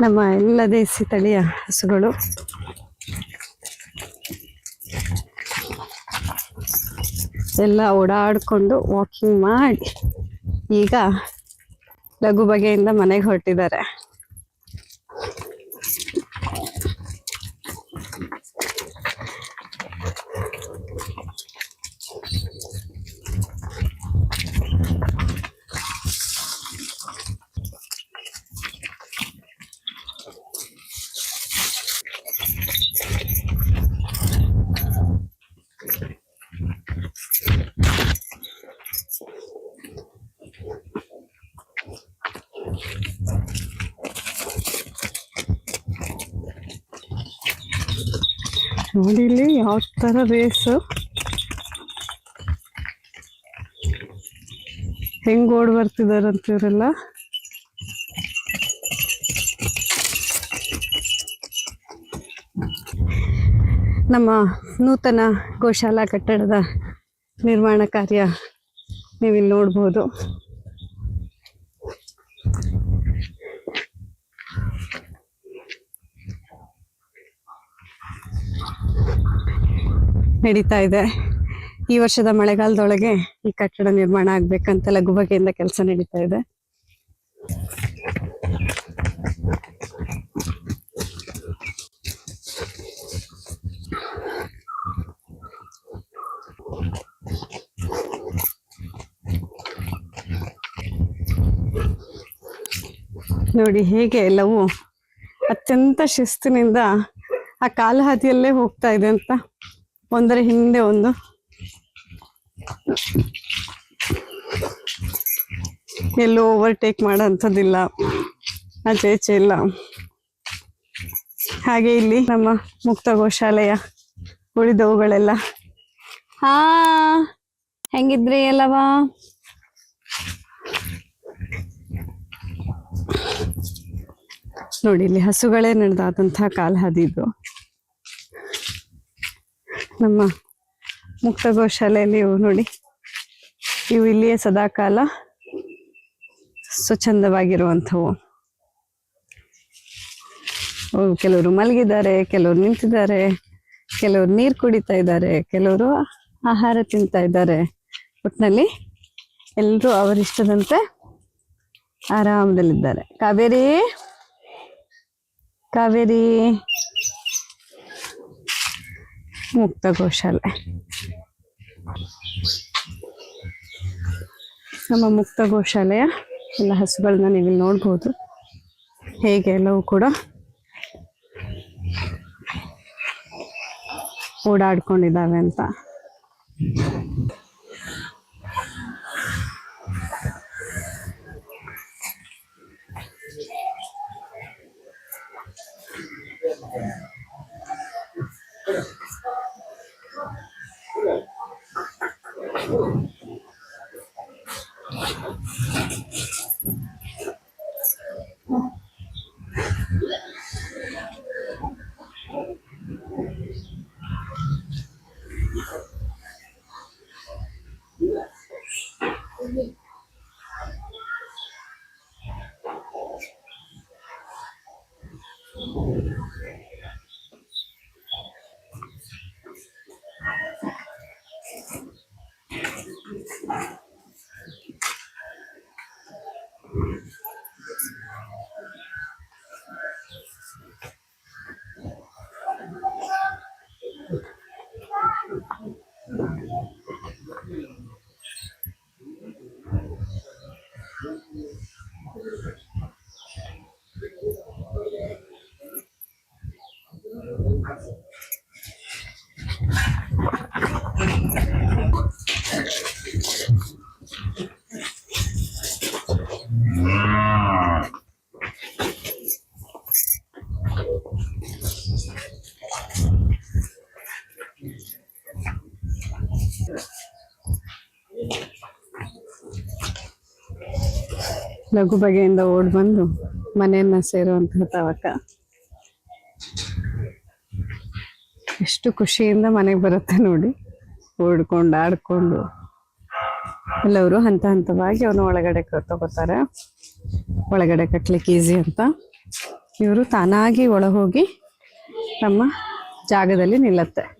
ನಮ್ಮ ಎಲ್ಲ ದೇಸಿ ತಳಿಯ ಹಸುಗಳು. ಎಲ್ಲ ಓಡಾಡಿಕೊಂಡು ವಾಕಿಂಗ್ ಮಾಡಿ ಈಗ ಲಘು ಬಗೆಯಿಂದ ಮನೆಗೆ ಹೊರಟಿದ್ದಾರೆ. ನೋಡಿ ಇಲ್ಲಿ ಯಾವ ತರ ರೇಸು ಹೆಂಗ್ ಓಡ್ ಬರ್ತಿದಾರಂತ ಇವರೆಲ್ಲ ನಮ್ಮ ನೂತನ ಗೋಶಾಲಾ ಕಟ್ಟಡದ ನಿರ್ಮಾಣ ಕಾರ್ಯ ನೀವಿಲ್ಲಿ ನೋಡ್ಬೋದು. ನಡೀತಾ ಇದೆ. ಈ ವರ್ಷದ ಮಳೆಗಾಲದೊಳಗೆ ಈ ಕಟ್ಟಡ ನಿರ್ಮಾಣ ಆಗ್ಬೇಕಂತ ಲಘು ಬಗೆಯಿಂದ ಕೆಲಸ ನಡೀತಾ ಇದೆ. ನೋಡಿ ಹೇಗೆ ಎಲ್ಲವೂ ಅತ್ಯಂತ ಶಿಸ್ತಿನಿಂದ ಆ ಕಾಲು ಹಾದಿಯಲ್ಲೇ ಹೋಗ್ತಾ ಇದೆ ಅಂತ ಒಂದರ ಹಿಂದೆ ಒಂದು. ಎಲ್ಲೂ ಓವರ್ಟೇಕ್ ಮಾಡೋಂಥದ್ದಿಲ್ಲ. ಆಚೆ ಈಚೆ ಇಲ್ಲ. ಹಾಗೆ ಇಲ್ಲಿ ನಮ್ಮ ಮುಕ್ತ ಗೋಶಾಲೆಯ ಉಳಿದವುಗಳೆಲ್ಲ. ಹಾ ಹೆಂಗಿದ್ರಿ ಎಲ್ಲವಾ? ನೋಡಿ ಇಲ್ಲಿ ಹಸುಗಳೇ ನಡೆದಾದಂತಹ ಕಾಲ ಹಾದಿ ಇದು ನಮ್ಮ ಮುಕ್ತ ಗೋಶಾಲೆಯಲ್ಲಿ ಇವು ನೋಡಿ. ಇವು ಇಲ್ಲಿಯೇ ಸದಾಕಾಲ ಸ್ವಚ್ಛಂದವಾಗಿರುವಂಥವು. ಕೆಲವರು ಮಲಗಿದ್ದಾರೆ, ಕೆಲವರು ನಿಂತಿದ್ದಾರೆ, ಕೆಲವರು ನೀರು ಕುಡಿತಾ ಇದ್ದಾರೆ, ಕೆಲವರು ಆಹಾರ ತಿಂತಾ ಇದ್ದಾರೆ. ಒಟ್ಟಿನಲ್ಲಿ ಎಲ್ಲರೂ ಅವರಿಷ್ಟದಂತೆ ಆರಾಮದಲ್ಲಿದ್ದಾರೆ. ಕಾವೇರಿ ಕಾವೇರಿ. ಮುಕ್ತ ಗೋಶಾಲೆ. ನಮ್ಮ ಮುಕ್ತ ಗೋಶಾಲೆಯ ಎಲ್ಲ ಹಸುಗಳನ್ನ ನೀವು ನೋಡ್ಬೋದು. ಹೇಗೆ ಎಲ್ಲವೂ ಕೂಡ ಓಡಾಡ್ಕೊಂಡಿದ್ದಾವೆ ಅಂತ. Whew. ಲಘು ಬಗೆಯಿಂದ ಓಡ್ ಬಂದು ಮನೆಯನ್ನ ಸೇರುವಂತಹ ತವಕ. ಎಷ್ಟು ಖುಷಿಯಿಂದ ಮನೆಗೆ ಬರುತ್ತೆ ನೋಡಿ. ಓಡ್ಕೊಂಡು, ಆಡ್ಕೊಂಡು. ಎಲ್ಲವರು ಹಂತ ಹಂತವಾಗಿ ಅವನು ಒಳಗಡೆ ತಗೋತಾರೆ. ಒಳಗಡೆ ಕಟ್ಲಿಕ್ಕೆ ಈಸಿ ಅಂತ. ಇವರು ತಾನಾಗಿ ಒಳ ಹೋಗಿ ತಮ್ಮ ಜಾಗದಲ್ಲಿ ನಿಲ್ಲತ್ತೆ.